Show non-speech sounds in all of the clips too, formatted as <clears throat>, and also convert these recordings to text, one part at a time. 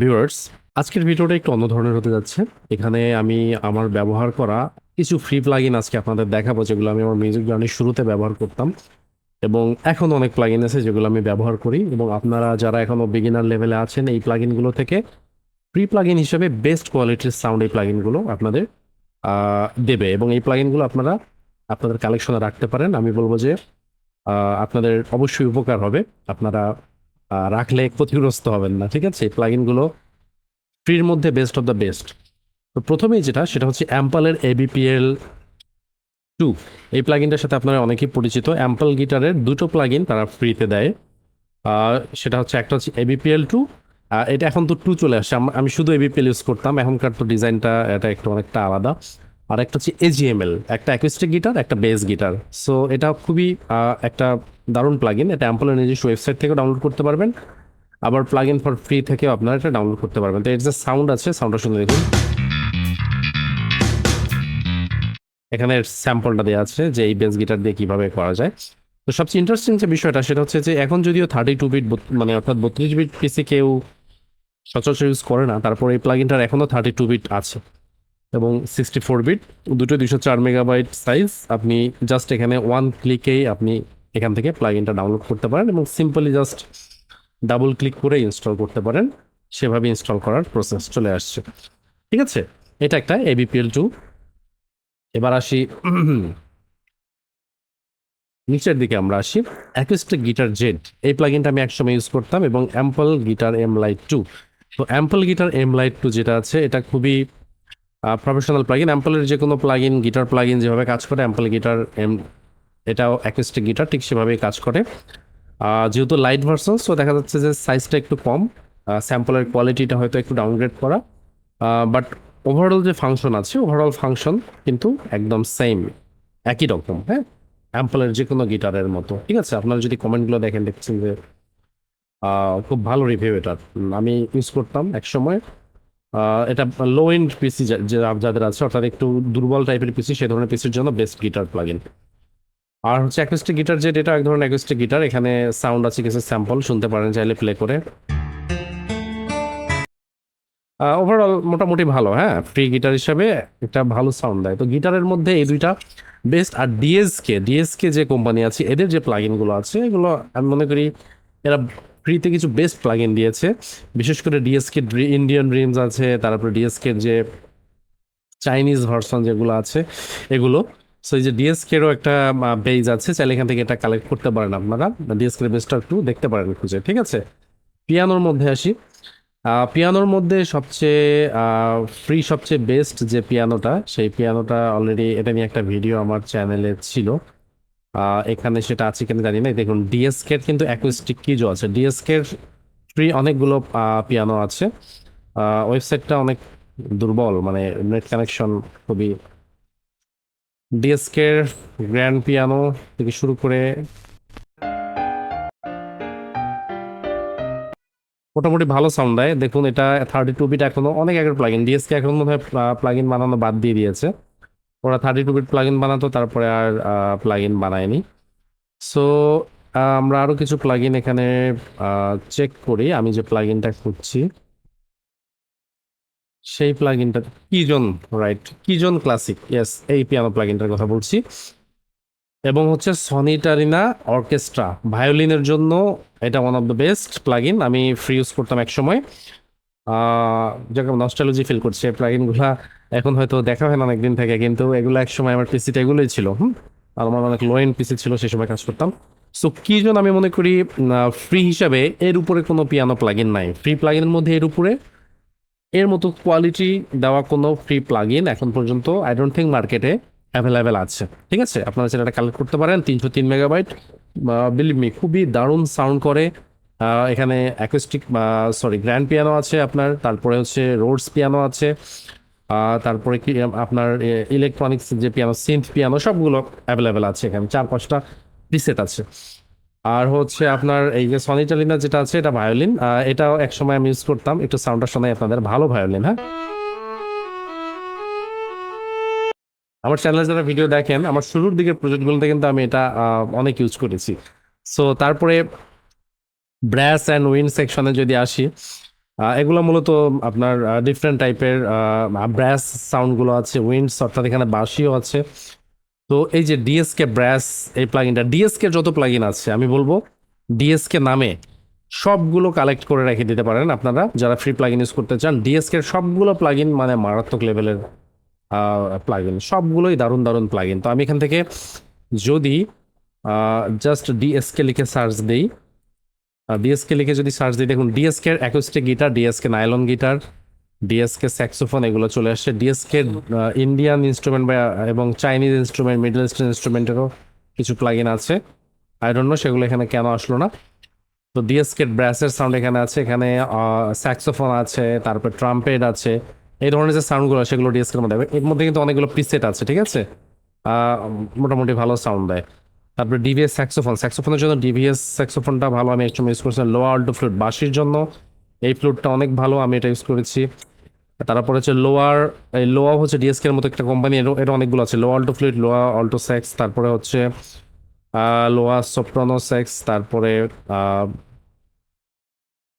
Viewers আজকের ভিডিওটা একটু অন্য ধরনের হতে যাচ্ছে। এখানে আমি আমার ব্যবহার করা কিছু ফ্রি প্লাগইন আজকে আপনাদের দেখাবো, যেগুলো আমি আমার মিউজিক জার্নির শুরুতে ব্যবহার করতাম। এবং এখন অনেক প্লাগইন আছে যেগুলো আমি ব্যবহার করি। এবং আপনারা যারা এখনও বিগিনার লেভেলে আছেন, এই প্লাগইনগুলো থেকে ফ্রি প্লাগইন হিসেবে বেস্ট কোয়ালিটির সাউন্ড এই প্লাগইনগুলো আপনাদের দেবে। এবং এই প্লাগইনগুলো আপনারা আপনাদের কালেকশনে রাখতে পারেন। আমি বলব যে আপনাদের অবশ্যই উপকার হবে। আপনারা রাখলে ক্ষতিগ্রস্ত হবেন না, ঠিক আছে? এই প্লাগইনগুলো ফ্রির মধ্যে বেস্ট অফ দ্য বেস্ট তো প্রথমেই যেটা, সেটা হচ্ছে অ্যাম্পালের এবিপিএল টু এই প্লাগইনটার সাথে আপনারা অনেকেই পরিচিত। অ্যাম্পল গিটারের দুটো প্লাগইন তারা ফ্রিতে দেয়। সেটা হচ্ছে একটা হচ্ছে এবিপিএল টু এটা এখন তো টু চলে আসছে আমি শুধু এবিপিএল ইউজ করতাম। এখনকার তো ডিজাইনটা এটা একটু অনেকটা আলাদা। আর একটা হচ্ছে এজিএমএল একটা অ্যাকুস্টিক গিটার একটা বেস গিটার সো এটা খুবই একটা দারুণ প্লাগইন এটা অ্যাম্পলের নিজস্ব ওয়েবসাইট থেকে ডাউনলোড করতে পারবেন। আবার প্লাগ ইন ফর ফ্রি থেকেও আপনারা এটা ডাউনলোড করতে পারবেন। তো এর যে সাউন্ড আছে সাউন্ডটা শুনে দেখুন। এখানে স্যাম্পলটা দেওয়া আছে যে এই বেস গিটার দিয়ে কীভাবে করা যায়। তো সবচেয়ে ইন্টারেস্টিং যে বিষয়টা, সেটা হচ্ছে যে এখন যদিও থার্টি টু বিট মানে অর্থাৎ বত্রিশ বিট পিসি কেউ সচরাচর ইউজ করে না, তারপর এই প্লাগইনটার এখনও থার্টি টু বিট আছে। এবং সিক্সটি ফোর বিট দুটো দুশো চার মেগাবাইট সাইজ আপনি জাস্ট এখানে ওয়ান ক্লিকেই আপনি এখান থেকে প্লাগইনটা ডাউনলোড করতে পারেন এবং সিম্পলি জাস্ট ডাবল ক্লিক করে ইনস্টল করতে পারেন। সেভাবে ইনস্টল করার প্রসেস চলে আসছে। ঠিক আছে? এটা একটা এবিপিএল টু এবার আসি। নিচের দিকে আমরা আসি। অ্যাকুস্টিক গিটার জেড এই প্লাগইনটা আমি একসময় ইউজ করতাম এবং Ample guitar M lite two তো Ample guitar M lite two যেটা আছে, এটা খুবই প্রফেশনাল প্লাগইন অ্যাম্পলের যে কোনো প্লাগইন গিটার প্লাগইন যেভাবে কাজ করে অ্যাম্পল গিটার এম, এটাও অ্যাকুস্টিক গিটার ঠিক সেভাবেই কাজ করে। যেহেতু লাইট ভার্সন সো দেখা যাচ্ছে যে সাইজটা একটু কম স্যাম্পলের কোয়ালিটিটা হয়তো একটু ডাউনগ্রেড করা। বাট ওভারঅল যে ফাংশন আছে ওভারঅল ফাংশন কিন্তু একদম সেম একই রকম হ্যাঁ? অ্যাম্পলের যে কোনো গিটারের মতো, ঠিক আছে? আপনারা যদি কমেন্টগুলো দেখেন, দেখছেন যে খুব ভালো রিভিউ এটার আমি ইউজ করতাম এক সময় এটা লো এন্ড পিসি যাদের আছে, অর্থাৎ একটু দুর্বল টাইপের পিসি সে ধরনের পিসির জন্য বেস্ট গিটার প্লাগইন আর হচ্ছে অ্যাকুস্টিক গিটার যেটা এটা এক ধরনের অ্যাকুস্টিক গিটার এখানে সাউন্ড আছে কিছু স্যাম্পল শুনতে পারেন চাইলে প্লে করে। ওভারঅল মোটামুটি ভালো হ্যাঁ? ফ্রি গিটার হিসাবে একটা ভালো সাউন্ড দেয়। তো গিটারের মধ্যে এই দুইটা বেস্ট আর ডিএসকে ডিএসকে যে কোম্পানি আছে, এদের যে প্লাগইনগুলো আছে, এগুলো আমি মনে করি এরা ফ্রিতে কিছু বেস্ট প্লাগইন দিয়েছে। বিশেষ করে ডিএসকে ইন্ডিয়ান ড্রিমস আছে, তারপরে ডিএসকে যে চাইনিজ ভার্সন যেগুলো আছে, এগুলো। সো এই যে ডিএসকেরও একটা পেজ আছে, চাইলে এখান থেকে এটা কালেক্ট করতে পারেন আপনারা। ডিএসকে বেস্টার একটু দেখতে পারেন খুঁজে ঠিক আছে? পিয়ানোর মধ্যে আসি। পিয়ানোর মধ্যে সবচেয়ে ফ্রি সবচেয়ে বেস্ট যে পিয়ানোটা, সেই পিয়ানোটা অলরেডি এটা নিয়ে একটা ভিডিও আমার চ্যানেলে ছিল। এখানে সেটা আছে কিনা জানি না। দেখুন ডিএসকের কিন্তু অ্যাকুস্টিক কিজো আছে ডিএসকের ফ্রি অনেকগুলো পিয়ানো আছে। ওয়েবসাইটটা অনেক দুর্বল মানে নেট কানেকশন খুবই। ডিএসকের গ্র্যান্ড পিয়ানো থেকে শুরু করে মোটামুটি ভালো সাউন্ড দেয়। দেখুন, এটা থার্টি টু বিট এখনও অনেক আগের প্লাগইন ডিএসকে এখন মনে হয় প্লাগইন বানানো বাদ দিয়ে দিয়েছে। ওরা থার্টি টু বিট প্লাগইন বানাতো, তারপরে আর প্লাগইন বানায়নি। সো আমরা আরও কিছু প্লাগইন এখানে চেক করি। আমি যে প্লাগইনটা খুঁজছি, সেই প্লাগইনটা Keyzone right Keyzone classic yes এই পিয়ানো প্লাগইনটার কথা বলছি। এবং হচ্ছে সনিটারিনা অর্কেস্ট্রা ভায়োলিনের জন্য এটা one of the best plugin আমি ফ্রি ইউজ করতাম এক সময় যেরকম নস্টালজি ফিল করছে এই প্লাগইনগুলা এখন হয়তো দেখা হয় না অনেকদিন থেকে, কিন্তু এগুলো এক সময় আমার পিসিটা এগুলোই ছিল, হুম? আর আমার অনেক লো এন্ড পিসি ছিল, সে সময় কাজ করতাম। সো কি জন্য আমি মনে করি ফ্রি হিসাবে এর উপরে কোনো পিয়ানো প্লাগইন নাই। ফ্রি প্লাগইনের মধ্যে এর উপরে, এর মতো কোয়ালিটি দেওয়া কোনো ফ্রি প্লাগইন এখন পর্যন্ত আই ডোন্ট থিঙ্ক মার্কেটে অ্যাভেলেবেল আছে। ঠিক আছে? আপনারা সেটা কালেক্ট করতে পারেন, তিনশো তিন মেগাবাইট বিলিভ মি খুবই দারুণ সাউন্ড করে এখানে অ্যাকুস্টিক সরি গ্র্যান্ড পিয়ানো আছে আপনার, তারপরে হচ্ছে রোডস পিয়ানো আছে। তারপরে কি আপনার ইলেকট্রনিক্স যে পিয়ানো সিন্থ পিয়ানো সবগুলো অ্যাভেলেবেল আছে এখানে। চার পাঁচটা প্রিসেট আছে। আর হচ্ছে আপনার এই যে সনি চালিনা যেটা আছে, এটা ভায়োলিন এটাও এক সময় আমি ইউজ করতাম। একটু সাউন্ডটা শোনাই আপনাদের। ভালো ভায়োলিন হ্যাঁ? আমার চ্যানেলে যারা ভিডিও দেখেন, আমার শুরুর দিকের প্রজেক্টগুলোতে কিন্তু আমি এটা অনেক ইউজ করেছি। সো তারপরে ব্রাস অ্যান্ড উইন সেকশনে যদি আসি এগুলো মূলত আপনার ডিফারেন্ট টাইপের ব্রাস সাউন্ডগুলো আছে উইন্ডস অর্থাৎ এখানে বাঁশিও আছে। তো এই যে ডিএসকে ব্রাস এই প্লাগিনটা ডিএসকে যত প্লাগিন আছে, আমি বলব ডিএসকে নামে সবগুলো কালেক্ট করে রেখে দিতে পারেন আপনারা, যারা ফ্রি প্লাগিন ইউজ করতে চান। ডিএসকে সবগুলো প্লাগিন মানে মারাত্মক লেভেলের প্লাগিন সবগুলোই দারুণ দারুণ প্লাগিন তো আমি এখান থেকে যদি জাস্ট ডিএসকে লিখে সার্চ দিই ডিএসকে লিখে যদি সার্চ দিই, দেখুন ডিএসকে এর acoustic guitar DSK nylon guitar DSK saxophone এগুলো চলে আসছে। ডিএসকে ইন্ডিয়ান ইনস্ট্রুমেন্ট বা এবং চাইনিজ ইনস্ট্রুমেন্ট মিডল ইস্টার্ন ইনস্ট্রুমেন্টেরও কিছু প্লাগিন আছে। ডোন্ট নো সেগুলো এখানে কেন আসলো না। তো ডিএসকে ব্রাসের সাউন্ড এখানে আছে, এখানে স্যাক্সোফোন আছে, তারপর ট্রাম্পেট আছে, এই ধরনের যে সাউন্ডগুলো সেগুলো ডিএসকের মধ্যে। এর মধ্যে কিন্তু অনেকগুলো প্রিসেট আছে, ঠিক আছে? মোটামুটি ভালো সাউন্ড দেয়। তারপরে ডিভিএস স্যাক্সোফোন স্যাক্সোফোনের জন্য ডিভিএস স্যাক্সোফোনটা ভালো। আমি একসময় ইউজ করেছিলাম লো আল্টো ফ্লুট বাঁশির জন্য। এই ফ্লুটটা অনেক ভালো, আমি এটা ইউজ করেছি। তারপরে হচ্ছে লোয়ার এই লোয়া হচ্ছে ডিএসকে এর মতো একটা কোম্পানি এর এর অনেকগুলো আছে। Low alto flute low alto sax তারপরে হচ্ছে লোয়া সোপ্রানো স্যাক্স তারপরে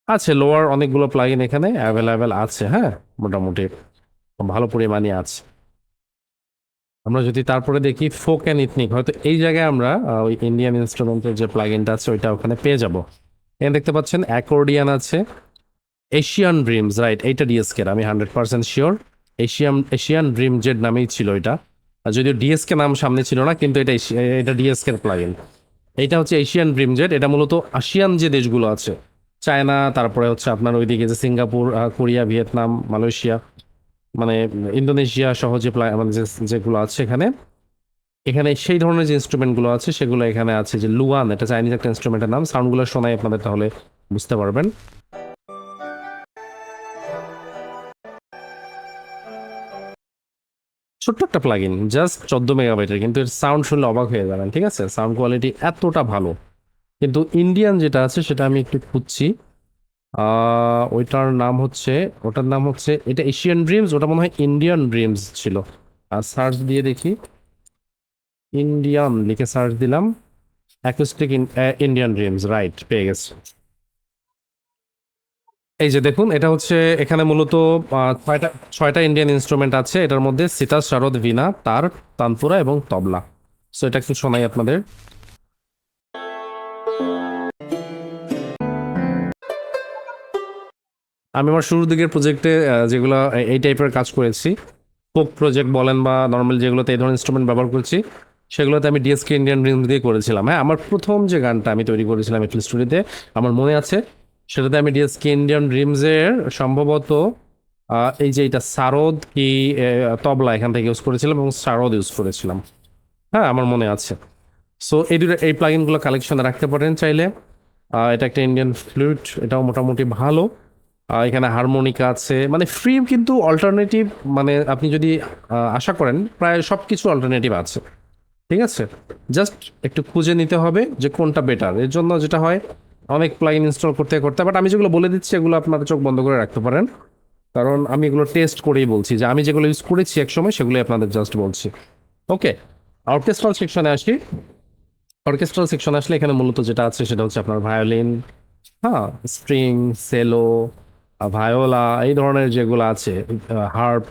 আছে লোয়ার অনেকগুলো প্লাগইন এখানে অ্যাভেলেবেল আছে হ্যাঁ? মোটামুটি, ভালো পরিমাণে আছে। আমরা যদি তারপরে দেখি ফোক অ্যান্ড ইথনিক হয়তো এই জায়গায় আমরা ওই ইন্ডিয়ান ইনস্ট্রুমেন্টের যে প্লাগইনটা আছে, ওইটা ওখানে পেয়ে যাব। এখানে দেখতে পাচ্ছেন অ্যাকর্ডিয়ান আছে এশিয়ান ড্রিমস রাইট এইটা ডিএসকে আমি hundred percent sure Asian Asian dream Z নামেই ছিল এটা। আর যদিও ডিএসকে নাম সামনে ছিল না, কিন্তু এটা এটা ডিএসকে এর প্লাগইন এইটা হচ্ছে এশিয়ান ড্রিম জেড এটা মূলত আসিয়ান যে দেশগুলো আছে চায়না তারপরে হচ্ছে আপনার ওইদিকে যে সিঙ্গাপুর কোরিয়া ভিয়েতনাম মালয়েশিয়া মানে ইন্দোনেশিয়া সহ যে মানে যেগুলো আছে এখানে এখানে সেই ধরনের যে ইনস্ট্রুমেন্টগুলো আছে, সেগুলো এখানে আছে যে লুয়ান, এটা চাইনিজ একটা ইনস্ট্রুমেন্টের নাম। সাউন্ডগুলো শোনাই আপনাদের তাহলে বুঝতে পারবেন। ছোট্ট একটা প্লাগইন জাস্ট চোদ্দ মেগাবাইটের কিন্তু এর সাউন্ড শুনলে অবাক হয়ে যাবেন, ঠিক আছে? সাউন্ড কোয়ালিটি এতটা ভালো। কিন্তু ইন্ডিয়ান যেটা আছে, সেটা আমি একটু খুঁজছি। ওইটার নাম হচ্ছে, ওটার নাম হচ্ছে, এটা এশিয়ান ড্রিমস ওটা মনে হয় ইন্ডিয়ান ড্রিমস ছিল। আর সার্চ দিয়ে দেখি। ইন্ডিয়ান লিখে সার্চ দিলাম। অ্যাকুস্টিক ইন্ডিয়ান ড্রিমস রাইট পেয়ে গেছে। এই যে দেখুন, এটা হচ্ছে এখানে মূলত ছয়টা ছয়টা ইন্ডিয়ান ইনস্ট্রুমেন্ট আছে। এটার মধ্যে সিতার শারদ ভিনা তার তানপুরা এবং তবলা সো এটা একটু শোনাই আপনাদের। আমি আমার শুরুর দিকের প্রজেক্টে যেগুলো এই টাইপের কাজ করেছি ফোক প্রজেক্ট বলেন বা নর্মাল যেগুলোতে এই ধরনের ইনস্ট্রুমেন্ট ব্যবহার করছি, সেগুলোতে আমি ডিএসকে ইন্ডিয়ান ড্রিমস দিয়ে করেছিলাম। হ্যাঁ আমার প্রথম যে গানটা আমি তৈরি করেছিলাম এফিল স্টুডিওতে আমার মনে আছে, সেটাতে আমি ডিএসকে ইন্ডিয়ান ড্রিমসের সম্ভবত এই যে এটা সারদ কি তবলা এখান থেকে ইউজ করেছিলাম এবং সারদ ইউজ করেছিলাম। হ্যাঁ আমার মনে আছে। সো এই দুটো, এই প্লাগইনগুলো কালেকশনে রাখতে পারেন চাইলে। এটা একটা ইন্ডিয়ান ফ্লুট এটাও মোটামুটি ভালো। এখানে হারমোনিকা আছে। মানে ফ্রি কিন্তু অল্টারনেটিভ মানে আপনি যদি আশা করেন, প্রায় সব কিছু অল্টারনেটিভ আছে। ঠিক আছে? জাস্ট একটু খুঁজে নিতে হবে যে কোনটা বেটার এর জন্য যেটা হয়, অনেক প্লাগইন ইনস্টল করতে করতে বাট আমি যেগুলো বলে দিচ্ছি, এগুলো আপনারা চোখ বন্ধ করে রাখতে পারেন। কারণ আমি এগুলো টেস্ট করেই বলছি যে আমি যেগুলো ইউজ করেছি একসময়, সেগুলোই আপনাদের জাস্ট বলছি। ওকে অর্কেস্ট্রাল সেকশনে আসি। অর্কেস্ট্রাল সেকশন আসলে এখানে মূলত যেটা আছে, সেটা হচ্ছে আপনার ভায়োলিন হ্যাঁ স্ট্রিং সেলো ভায়োলা এই ধরনের যেগুলো আছে হার্প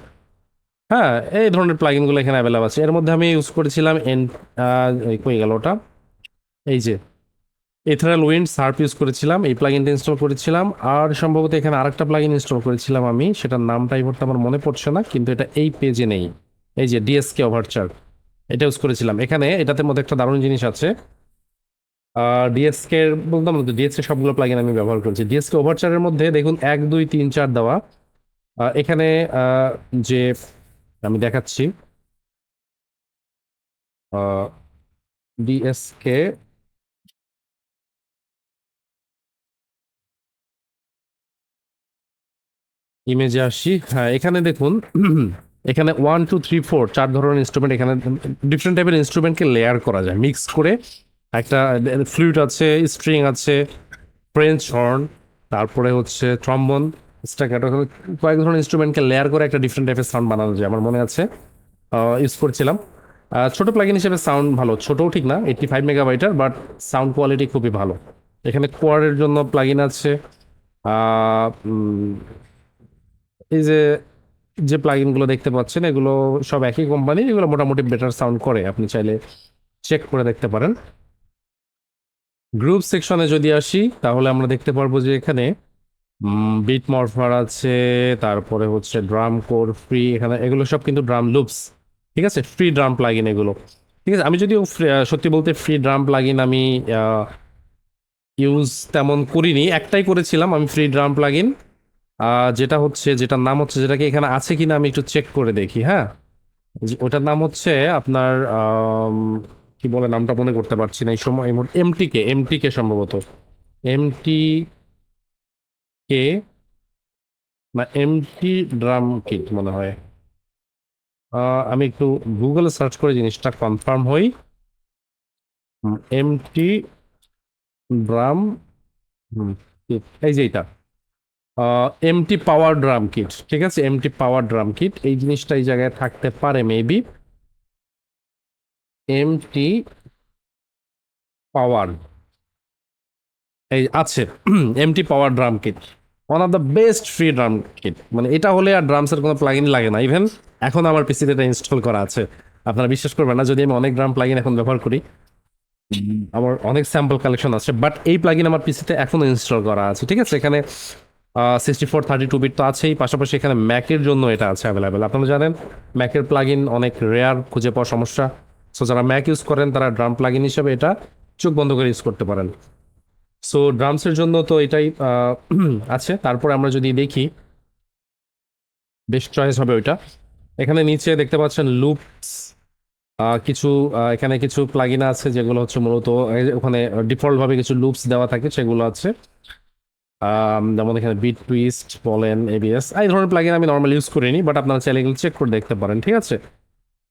হ্যাঁ এই ধরনের প্লাগইনগুলো এখানে অ্যাভেলেবল আছে। এর মধ্যে আমি ইউজ করেছিলাম এন কই গেল ওটা? এই যে এথারাল উইন্ড সার্প ইউজ করেছিলাম, এই প্লাগইনটা ইনস্টল করেছিলাম। আর সম্ভবত এখানে আরেকটা প্লাগইন ইনস্টল করেছিলাম আমি, সেটার নামটা এই আমার মনে পড়ছে না, কিন্তু এটা এই পেজে নেই। এই যে ডিএসকে ওভারচার এটা ইউজ করেছিলাম। এখানে এটাতে মধ্যে একটা দারুণ জিনিস আছে। ডিএসকে বলতাম না ডিএসকে সবগুলো প্লাগইন আমি ব্যবহার করছি। ডিএসকে ওভারচারের মধ্যে দেখুন, এক, দুই, তিন, চার দেওয়া। এখানে যে আমি দেখাচ্ছি ডিএসকে ইমেজে আসি। হ্যাঁ এখানে দেখুন, এখানে ওয়ান টু থ্রি ফোর চার ধরনের ইনস্ট্রুমেন্ট এখানে ডিফারেন্ট টাইপের ইনস্ট্রুমেন্টকে লেয়ার করা যায় মিক্স করে। একটা ফ্লুট আছে স্ট্রিং আছে ফ্রেঞ্চ হর্ন তারপরে হচ্ছে ট্রম্বন কয়েক ধরনের ইনস্ট্রুমেন্টকে লেয়ার করে একটা ডিফারেন্ট টাইপের সাউন্ড বানানো যায়, আমার মনে আছে। ইউজ করছিলাম। ছোট প্লাগইন হিসেবে সাউন্ড ভালো, ছোটও ঠিক না এইটটি ফাইভ মেগাবাইটার বাট সাউন্ড কোয়ালিটি খুবই ভালো। এখানে কোয়ারের জন্য প্লাগইন আছে। এই যে যে প্লাগইনগুলো দেখতে পাচ্ছেন, এগুলো সব একই কোম্পানি এগুলো মোটামুটি বেটার সাউন্ড করে, আপনি চাইলে চেক করে দেখতে পারেন। গ্রুপ সেকশনে যদি আসি, তাহলে আমরা দেখতে পারব যে এখানে বিট মরফার আছে, তারপরে হচ্ছে ড্রাম কোর ফ্রি এখানে এগুলো সব কিন্তু ড্রাম লুপস ঠিক আছে? ফ্রি ড্রাম প্লাগইন এগুলো, ঠিক আছে? আমি যদিও সত্যি বলতে ফ্রি ড্রাম প্লাগইন আমি ইউজ তেমন করিনি, একটাই করেছিলাম আমি ফ্রি ড্রাম প্লাগইন যেটা হচ্ছে, যেটার নাম হচ্ছে যেটাকে এখানে আছে কিনা আমি একটু চেক করে দেখি হ্যাঁ? ওটার নাম হচ্ছে আপনার কি বলে নামটা মনে করতে পারছি না এই সময় এমটি কে এমটি কে সম্ভবত। এমটি কে না এমটি ড্রাম কিট মনে হয়। আমি একটু গুগলে সার্চ করে জিনিসটা কনফার্ম হই। এমটি ড্রাম এই যে এটা এমটি পাওয়ার ড্রাম কিট ঠিক আছে? এমটি পাওয়ার ড্রাম কিট এই জিনিসটা এই জায়গায় থাকতে পারে মেবি এমটি পাওয়ার। এই আছে, <clears throat> MT power drum kit. One of the best free drum kit মানে এটা হলে আর ড্রামসের কোনো প্লাগইন লাগে না। ইভেন এখন আমার পিসিতে এটা ইনস্টল করা আছে। আপনারা বিশ্বাস করবেন না, যদি আমি অনেক ড্রাম প্লাগইন এখন ব্যবহার করি, আমার অনেক স্যাম্পল কালেকশন আছে। বাট এই প্লাগইন আমার পিসিতে এখনও ইনস্টল করা আছে, ঠিক আছে? এখানে sixty four thirty two bit তো আছেই। পাশাপাশি এখানে ম্যাকের জন্য এটা আছে অ্যাভেলেবেল আপনারা জানেন ম্যাকের প্লাগইন অনেক রেয়ার খুঁজে পাওয়ার সমস্যা। সো যারা ম্যাক ইউজ করেন, তারা ড্রাম প্লাগইন হিসেবে এটা চোখ বন্ধ করে ইউজ করতে পারেন। সো ড্রামসের জন্য তো এটাই <clears throat> আছে। তারপরে আমরা যদি দেখি বেস্ট চয়েস হবে ওইটা। এখানে নিচে দেখতে পাচ্ছেন লুপস কিছু এখানে কিছু প্লাগইন আছে যেগুলো হচ্ছে মূলত ওখানে ডিফল্টভাবে কিছু লুপস দেওয়া থাকে, সেগুলো আছে। যেমন এখানে বিট টুইস্ট বলেন এবিএস এই ধরনের প্লাগইন আমি নর্মাল ইউজ করিনি বাট আপনারা চাইলে চেক করে দেখতে পারেন, ঠিক আছে?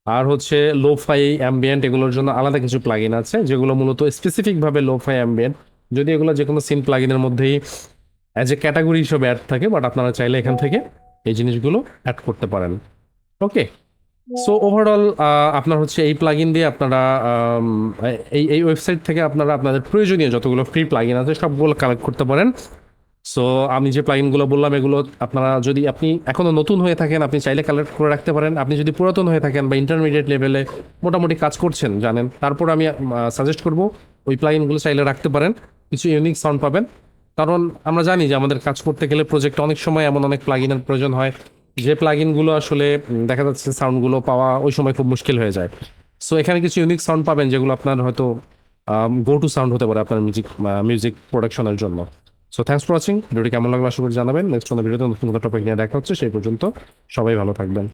আর হচ্ছে লো ফাই অ্যাম্বিয়েন্ট এগুলোর জন্য আলাদা কিছু প্লাগইন আছে, যেগুলো মূলত স্পেসিফিক ভাবে লো ফাই অ্যাম্বিয়েন্ট যদি এগুলো যে কোনো সিন প্লাগইনের মধ্যেই অ্যাজ এ ক্যাটাগরি হিসেবে অ্যাড থাকে বাট আপনারা চাইলে এখান থেকে এই জিনিসগুলো অ্যাড করতে পারেন। ওকে সো ওভারঅল আপনার হচ্ছে এই প্লাগইন দিয়ে আপনারা এই এই ওয়েবসাইট থেকে আপনারা আপনাদের প্রয়োজনীয় যতগুলো ফ্রি প্লাগইন আছে, সবগুলো কালেক্ট করতে পারেন। সো আমি যে প্লাগইনগুলো বললাম, এগুলো আপনারা যদি আপনি এখনও নতুন হয়ে থাকেন, আপনি চাইলে কালেক্ট করে রাখতে পারেন। আপনি যদি পুরাতন হয়ে থাকেন বা ইন্টারমিডিয়েট লেভেলে মোটামুটি কাজ করছেন, জানেন। তারপর আমি সাজেস্ট করব, ওই প্লাগইনগুলো চাইলে রাখতে পারেন। কিছু ইউনিক সাউন্ড পাবেন। কারণ আমরা জানি যে আমাদের কাজ করতে গেলে প্রজেক্টে অনেক সময় এমন অনেক প্লাগইনের প্রয়োজন হয়, যে প্লাগইনগুলো আসলে দেখা যাচ্ছে সাউন্ডগুলো পাওয়া ওই সময় খুব মুশকিল হয়ে যায়। সো এখানে কিছু ইউনিক সাউন্ড পাবেন, যেগুলো আপনার হয়তো গো টু সাউন্ড হতে পারে আপনার মিউজিক মিউজিক প্রোডাকশনের জন্য। সো থ্যাংকস ফর ওয়াচিং ভিডিওটি কেমন লাগল আশা করি জানাবেন। নেক্সট কোনো ভিডিওতে নতুন কোনো টপিক নিয়ে দেখা হচ্ছে, সেই পর্যন্ত সবাই ভালো থাকবেন।